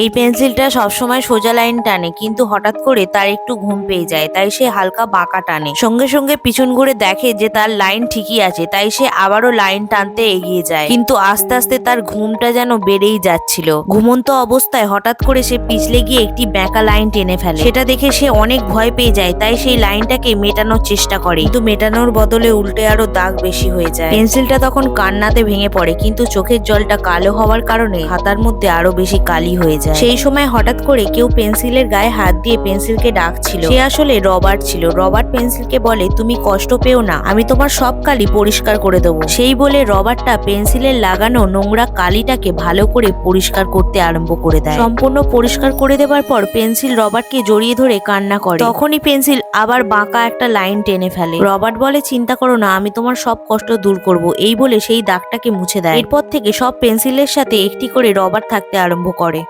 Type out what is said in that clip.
এই পেন্সিলটা সবসময় সোজা লাইন টানে, কিন্তু হঠাৎ করে তার একটু ঘুম পেয়ে যায়, তাই সে হালকা বাঁকা টানে। সঙ্গে সঙ্গে পিছন ঘুরে দেখে যে তার লাইন ঠিকই আছে, তাই সে আবারও লাইন টানতে এগিয়ে যায়। কিন্তু আস্তে আস্তে তার ঘুমটা যেন বেড়েই যাচ্ছিল। ঘুমন্ত অবস্থায় হঠাৎ করে সে পিছলে গিয়ে একটি ব্যাঁকা লাইন টেনে ফেলে। সেটা দেখে সে অনেক ভয় পেয়ে যায়, তাই সেই লাইনটাকে মেটানোর চেষ্টা করে। কিন্তু মেটানোর বদলে উল্টে আরও দাগ বেশি হয়ে যায়। পেন্সিলটা তখন কান্নাতে ভেঙে পড়ে, কিন্তু চোখের জলটা কালো হওয়ার কারণে হাতার মধ্যে আরও বেশি কালি হয়ে যায়। সেই সময় হঠাৎ করে কেউ পেন্সিলের গায়ে হাত দিয়ে পেন্সিলকে ডাকছিল। সে আসলে রবার্ট ছিল। রবার্ট পেন্সিলকে বলে, তুমি কষ্ট পেও না। আমি তোমার সব কালি পরিষ্কার করে দেবো। সেই বলে রবার্টটা পেন্সিলের লাগানো নোংরা কালিটাকে ভালো করে পরিষ্কার করতে আরম্ভ করে দেয়। সম্পূর্ণ পরিষ্কার করে দেওয়ার পর পেন্সিল রবার্টকে জড়িয়ে ধরে কান্না করে। তখনই পেন্সিল আবার বাঁকা একটা লাইন টেনে ফেলে। রবার্ট বলে, চিন্তা করো না, আমি তোমার সব কষ্ট দূর করব। এই বলে সেই দাগটাকে মুছে দেয়। এরপর থেকে সব পেন্সিলের সাথে একটি করে রবার্ট থাকতে আরম্ভ করে।